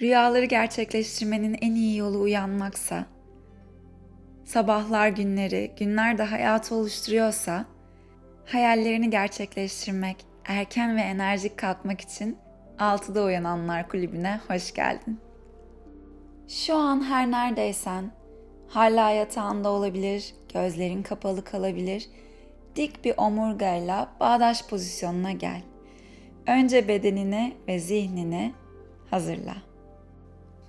Rüyaları gerçekleştirmenin en iyi yolu uyanmaksa, sabahlar günleri, günler de hayatı oluşturuyorsa, hayallerini gerçekleştirmek, erken ve enerjik kalkmak için 6'da Uyananlar Kulübü'ne hoş geldin. Şu an her neredeysen, hala yatağında olabilir, gözlerin kapalı kalabilir, dik bir omurgayla bağdaş pozisyonuna gel. Önce bedenini ve zihnini hazırla.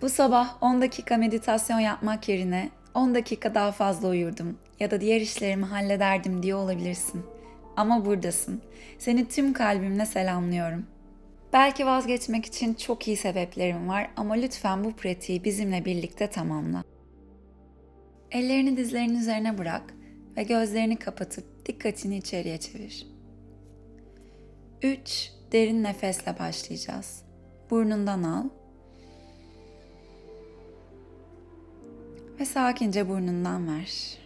Bu sabah 10 dakika meditasyon yapmak yerine 10 dakika daha fazla uyurdum ya da diğer işlerimi hallederdim diye olabilirsin. Ama buradasın. Seni tüm kalbimle selamlıyorum. Belki vazgeçmek için çok iyi sebeplerim var ama lütfen bu pratiği bizimle birlikte tamamla. Ellerini dizlerinin üzerine bırak ve gözlerini kapatıp dikkatini içeriye çevir. 3 derin nefesle başlayacağız. Burnundan al ve sakince burnundan ver.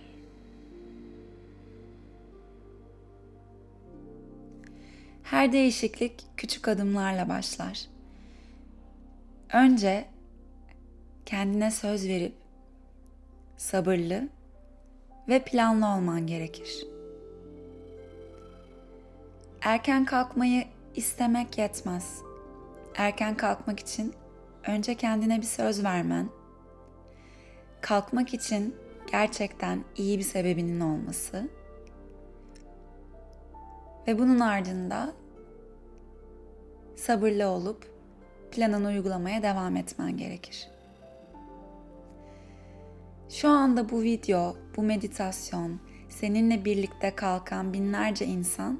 Her değişiklik küçük adımlarla başlar. Önce kendine söz verip sabırlı ve planlı olman gerekir. Erken kalkmayı istemek yetmez. Erken kalkmak için önce kendine bir söz vermen, kalkmak için gerçekten iyi bir sebebinin olması ve bunun ardında sabırlı olup planını uygulamaya devam etmen gerekir. Şu anda bu video, bu meditasyon, seninle birlikte kalkan binlerce insan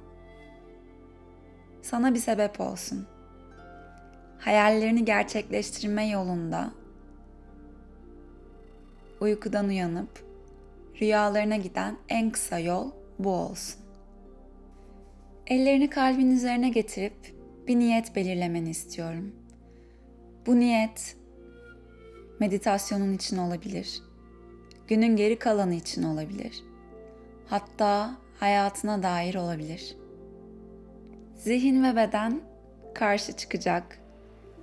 sana bir sebep olsun. Hayallerini gerçekleştirme yolunda uykudan uyanıp rüyalarına giden en kısa yol bu olsun. Ellerini kalbin üzerine getirip bir niyet belirlemeni istiyorum. Bu niyet meditasyonun için olabilir. Günün geri kalanı için olabilir. Hatta hayatına dair olabilir. Zihin ve beden karşı çıkacak.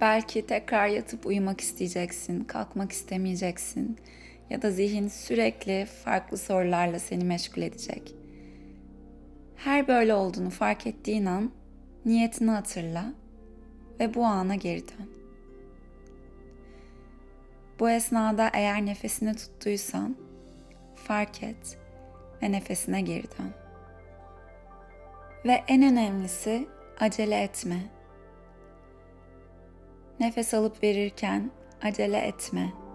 Belki tekrar yatıp uyumak isteyeceksin, kalkmak istemeyeceksin ya da zihin sürekli farklı sorularla seni meşgul edecek. Her böyle olduğunu fark ettiğin an niyetini hatırla ve bu ana geri dön. Bu esnada eğer nefesini tuttuysan fark et ve nefesine geri dön. Ve en önemlisi acele etme. Nefes alıp verirken acele etme.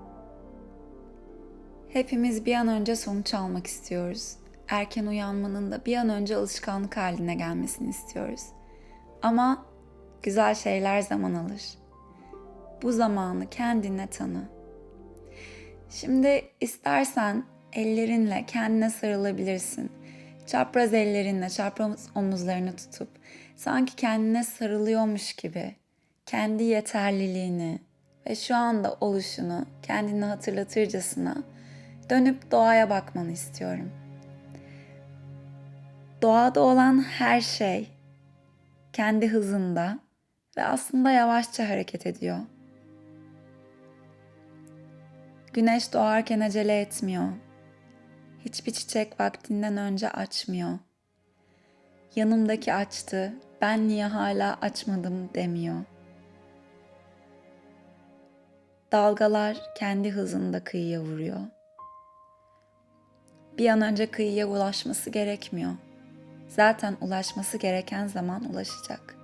Hepimiz bir an önce sonuç almak istiyoruz. Erken uyanmanın da bir an önce alışkanlık haline gelmesini istiyoruz. Ama güzel şeyler zaman alır. Bu zamanı kendine tanı. Şimdi istersen ellerinle kendine sarılabilirsin. Çapraz ellerinle çapraz omuzlarını tutup sanki kendine sarılıyormuş gibi kendi yeterliliğini ve şu anda oluşunu kendine hatırlatırcasına dönüp doğaya bakmanı istiyorum. Doğada olan her şey kendi hızında ve aslında yavaşça hareket ediyor. Güneş doğarken acele etmiyor. Hiçbir çiçek vaktinden önce açmıyor. Yanımdaki açtı, ben niye hala açmadım demiyor. Dalgalar kendi hızında kıyıya vuruyor. Bir an önce kıyıya ulaşması gerekmiyor. Zaten ulaşması gereken zaman ulaşacak.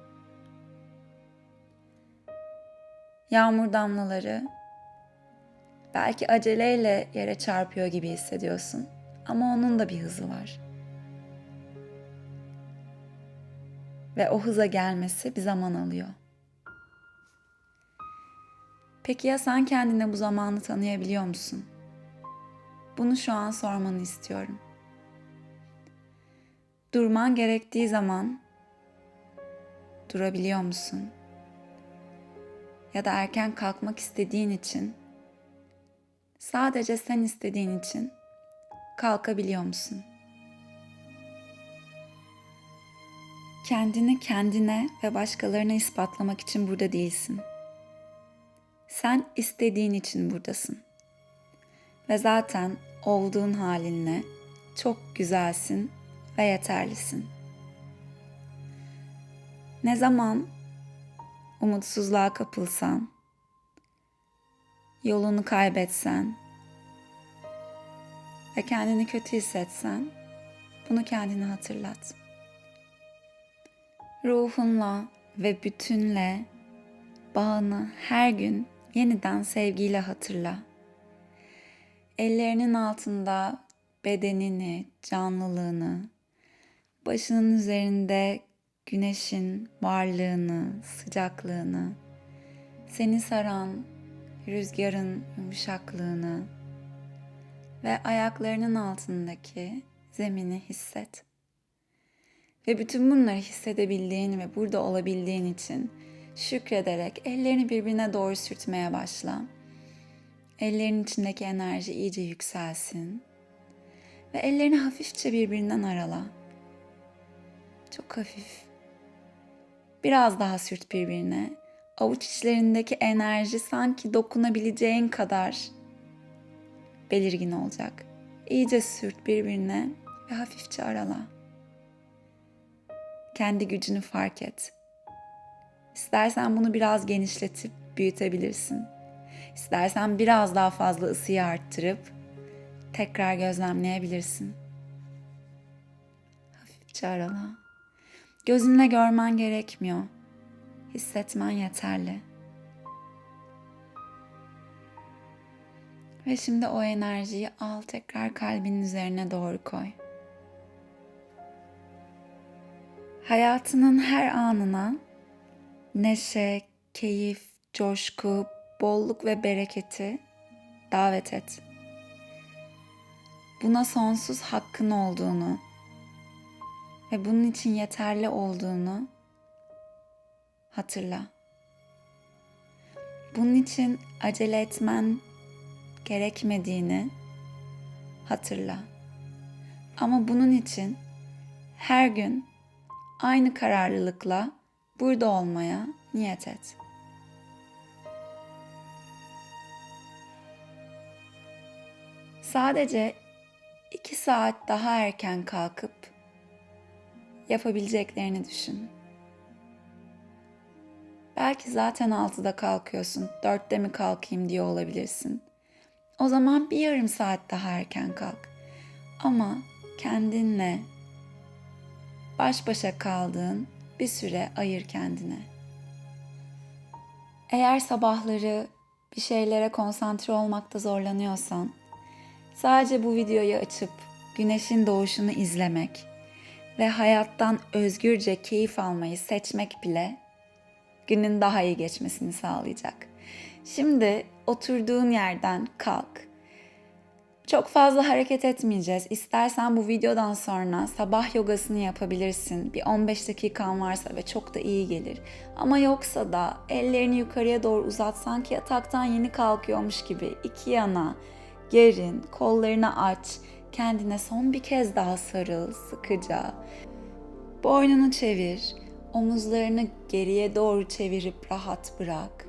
Yağmur damlaları belki aceleyle yere çarpıyor gibi hissediyorsun ama onun da bir hızı var. Ve o hıza gelmesi bir zaman alıyor. Peki ya sen kendine bu zamanı tanıyabiliyor musun? Bunu şu an sormanı istiyorum. Durman gerektiği zaman durabiliyor musun? Ya da erken kalkmak istediğin için sadece sen istediğin için kalkabiliyor musun? Kendini kendine ve başkalarına ispatlamak için burada değilsin. Sen istediğin için buradasın. Ve zaten olduğun halinle çok güzelsin ve yeterlisin. Ne zaman umutsuzluğa kapılsan, yolunu kaybetsen ve kendini kötü hissetsen bunu kendine hatırlat. Ruhunla ve bütünle bağını her gün yeniden sevgiyle hatırla. Ellerinin altında bedenini, canlılığını, başının üzerinde güneşin varlığını, sıcaklığını, seni saran rüzgarın yumuşaklığını ve ayaklarının altındaki zemini hisset. Ve bütün bunları hissedebildiğin ve burada olabildiğin için şükrederek ellerini birbirine doğru sürtmeye başla. Ellerin içindeki enerji iyice yükselsin. Ve ellerini hafifçe birbirinden arala. Çok hafif. Biraz daha sürt birbirine. Avuç içlerindeki enerji sanki dokunabileceğin kadar belirgin olacak. İyice sürt birbirine ve hafifçe arala. Kendi gücünü fark et. İstersen bunu biraz genişletip büyütebilirsin. İstersen biraz daha fazla ısıyı arttırıp tekrar gözlemleyebilirsin. Hafifçe arala. Gözünle görmen gerekmiyor. Hissetmen yeterli. Ve şimdi o enerjiyi al tekrar kalbinin üzerine doğru koy. Hayatının her anına neşe, keyif, coşku, bolluk ve bereketi davet et. Buna sonsuz hakkın olduğunu ve bunun için yeterli olduğunu hatırla. Bunun için acele etmen gerekmediğini hatırla. Ama bunun için her gün aynı kararlılıkla burada olmaya niyet et. Sadece iki saat daha erken kalkıp yapabileceklerini düşün. Belki zaten altıda kalkıyorsun, dörtte mi kalkayım diye olabilirsin. O zaman bir yarım saat daha erken kalk. Ama kendinle baş başa kaldığın bir süre ayır kendine. Eğer sabahları bir şeylere konsantre olmakta zorlanıyorsan, sadece bu videoyu açıp güneşin doğuşunu izlemek ve hayattan özgürce keyif almayı seçmek bile günün daha iyi geçmesini sağlayacak. Şimdi oturduğun yerden kalk. Çok fazla hareket etmeyeceğiz. İstersen bu videodan sonra sabah yogasını yapabilirsin. Bir 15 dakikan varsa ve çok da iyi gelir. Ama yoksa da ellerini yukarıya doğru uzat sanki yataktan yeni kalkıyormuş gibi iki yana gerin, kollarını aç, kendine son bir kez daha sarıl sıkıca. Boynunu çevir, omuzlarını geriye doğru çevirip rahat bırak.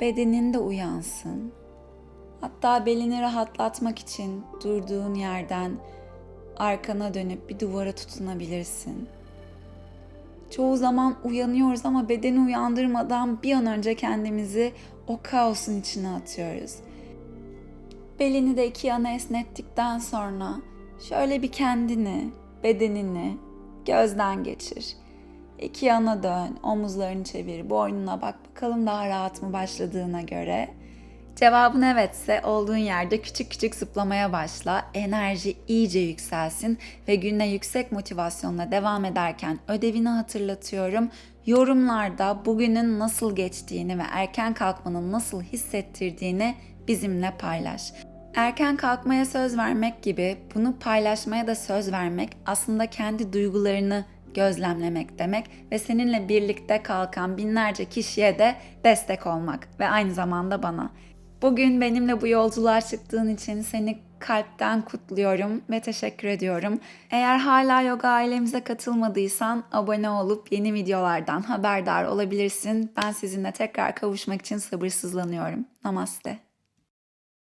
Bedenin de uyansın. Hatta belini rahatlatmak için durduğun yerden arkana dönüp bir duvara tutunabilirsin. Çoğu zaman uyanıyoruz ama bedeni uyandırmadan bir an önce kendimizi o kaosun içine atıyoruz. Belini de iki yana esnettikten sonra şöyle bir kendini, bedenini gözden geçir. İki yana dön, omuzlarını çevir, boynuna bak bakalım daha rahat mı başladığına göre. Cevabın evetse olduğun yerde küçük küçük zıplamaya başla. Enerji iyice yükselsin ve gününe yüksek motivasyonla devam ederken ödevini hatırlatıyorum. Yorumlarda bugünün nasıl geçtiğini ve erken kalkmanın nasıl hissettirdiğini bizimle paylaş. Erken kalkmaya söz vermek gibi bunu paylaşmaya da söz vermek aslında kendi duygularını gözlemlemek demek ve seninle birlikte kalkan binlerce kişiye de destek olmak ve aynı zamanda bana. Bugün benimle bu yolculuğa çıktığın için seni kalpten kutluyorum ve teşekkür ediyorum. Eğer hala yoga ailemize katılmadıysan abone olup yeni videolardan haberdar olabilirsin. Ben sizinle tekrar kavuşmak için sabırsızlanıyorum. Namaste.